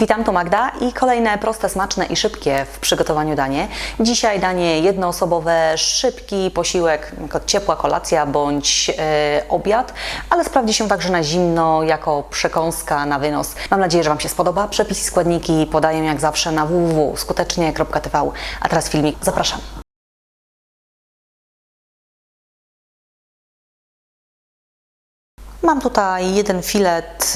Witam, tu Magda i kolejne proste, smaczne i szybkie w przygotowaniu danie. Dzisiaj danie jednoosobowe, szybki posiłek, ciepła kolacja bądź e, obiad, ale sprawdzi się także na zimno jako przekąska na wynos. Mam nadzieję, że Wam się spodoba. Przepisy składniki podaję jak zawsze na www.skutecznie.tv. A teraz filmik, zapraszam. Mam tutaj jeden filet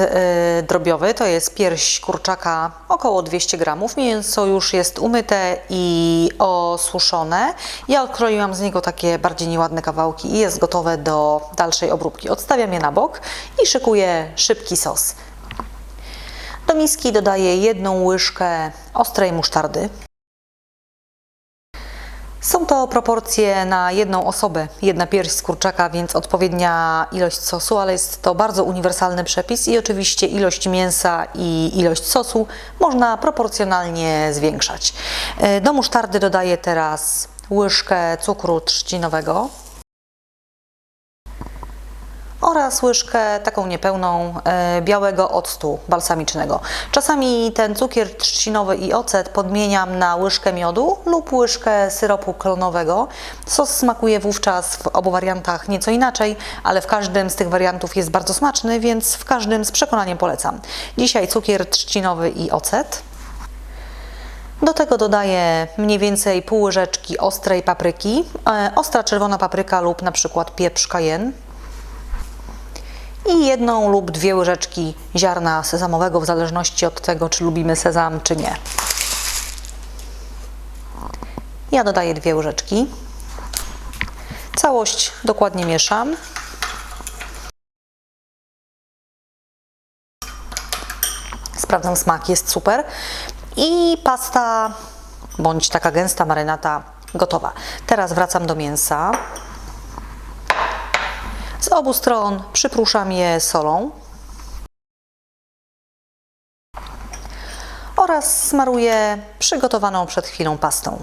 y, drobiowy, to jest pierś kurczaka około 200 gramów. Mięso już jest umyte i osuszone. Ja odkroiłam z niego takie bardziej nieładne kawałki i jest gotowe do dalszej obróbki. Odstawiam je na bok i szykuję szybki sos. Do miski dodaję jedną łyżkę ostrej musztardy. Są to proporcje na jedną osobę, jedna pierś z kurczaka, więc odpowiednia ilość sosu, ale jest to bardzo uniwersalny przepis i oczywiście ilość mięsa i ilość sosu można proporcjonalnie zwiększać. E, Do musztardy dodaję teraz łyżkę cukru trzcinowego oraz łyżkę taką niepełną e, białego octu balsamicznego. Czasami ten cukier trzcinowy i ocet podmieniam na łyżkę miodu lub łyżkę syropu klonowego. Sos smakuje wówczas w obu wariantach nieco inaczej, ale w każdym z tych wariantów jest bardzo smaczny, więc w każdym z przekonaniem polecam. Dzisiaj cukier trzcinowy i ocet. Do tego dodaję mniej więcej pół łyżeczki ostrej papryki, e, ostra czerwona papryka lub na przykład pieprz cayenne i jedną lub dwie łyżeczki ziarna sezamowego, w zależności od tego, czy lubimy sezam, czy nie. Ja dodaję dwie łyżeczki. Całość dokładnie mieszam. Sprawdzam smak, jest super. I pasta bądź taka gęsta marynata gotowa. Teraz wracam do mięsa. Z obu stron przypruszam je solą oraz smaruję przygotowaną przed chwilą pastą.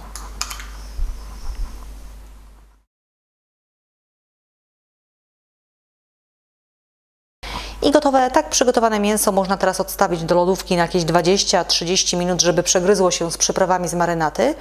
I gotowe, tak przygotowane mięso można teraz odstawić do lodówki na jakieś 20-30 minut, żeby przegryzło się z przyprawami z marynaty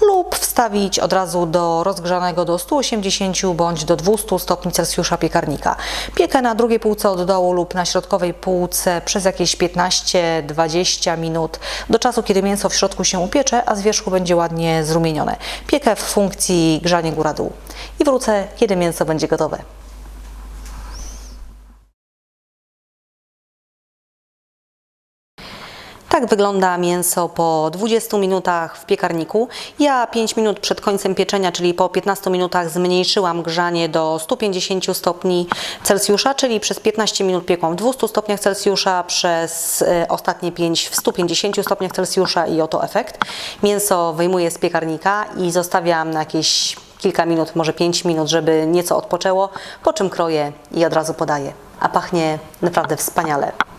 lub wstawić od razu do rozgrzanego do 180 bądź do 200 stopni Celsjusza piekarnika. Piekę na drugiej półce od dołu lub na środkowej półce przez jakieś 15-20 minut do czasu, kiedy mięso w środku się upiecze, a z wierzchu będzie ładnie zrumienione. Piekę w funkcji grzanie góra-dół. I wrócę, kiedy mięso będzie gotowe. Tak wygląda mięso po 20 minutach w piekarniku. Ja 5 minut przed końcem pieczenia, czyli po 15 minutach zmniejszyłam grzanie do 150 stopni Celsjusza, czyli przez 15 minut piekłam w 200 stopniach Celsjusza, przez e, ostatnie 5 w 150 stopniach Celsjusza i oto efekt. Mięso wyjmuję z piekarnika i zostawiam na jakieś kilka minut, może 5 minut, żeby nieco odpoczęło, po czym kroję i od razu podaję. A pachnie naprawdę wspaniale.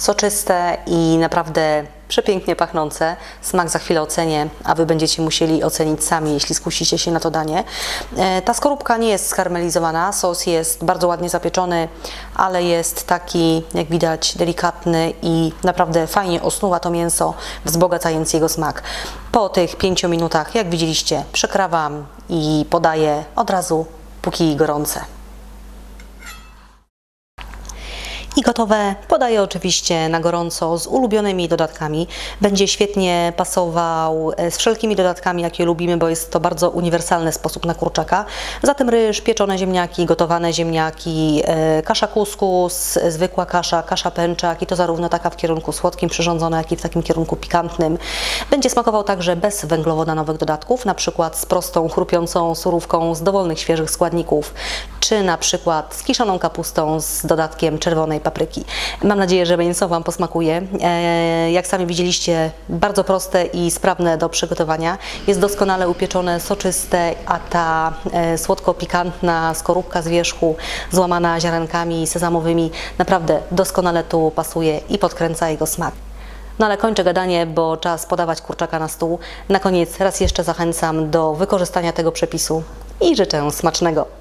Soczyste i naprawdę przepięknie pachnące. Smak za chwilę ocenię, a Wy będziecie musieli ocenić sami, jeśli skusicie się na to danie. E, Ta skorupka nie jest skarmelizowana, sos jest bardzo ładnie zapieczony, ale jest taki, jak widać, delikatny i naprawdę fajnie osnuwa to mięso, wzbogacając jego smak. Po tych pięciu minutach, jak widzieliście, przekrawam i podaję od razu, póki gorące. I gotowe podaję oczywiście na gorąco z ulubionymi dodatkami. Będzie świetnie pasował e, z wszelkimi dodatkami, jakie lubimy, bo jest to bardzo uniwersalny sposób na kurczaka. Zatem ryż, pieczone ziemniaki, gotowane ziemniaki, e, kasza kuskus, zwykła kasza, kasza pęczak i to zarówno taka w kierunku słodkim przyrządzona, jak i w takim kierunku pikantnym. Będzie smakował także bez węglowodanowych dodatków, na przykład z prostą, chrupiącą surówką z dowolnych świeżych składników, czy na przykład z kiszoną kapustą z dodatkiem czerwonej papryki. Mam nadzieję, że mięso Wam posmakuje. E, Jak sami widzieliście, bardzo proste i sprawne do przygotowania. Jest doskonale upieczone, soczyste, a ta e, słodko-pikantna skorupka z wierzchu, złamana ziarenkami sezamowymi, naprawdę doskonale tu pasuje i podkręca jego smak. No ale kończę gadanie, bo czas podawać kurczaka na stół. Na koniec raz jeszcze zachęcam do wykorzystania tego przepisu i życzę smacznego.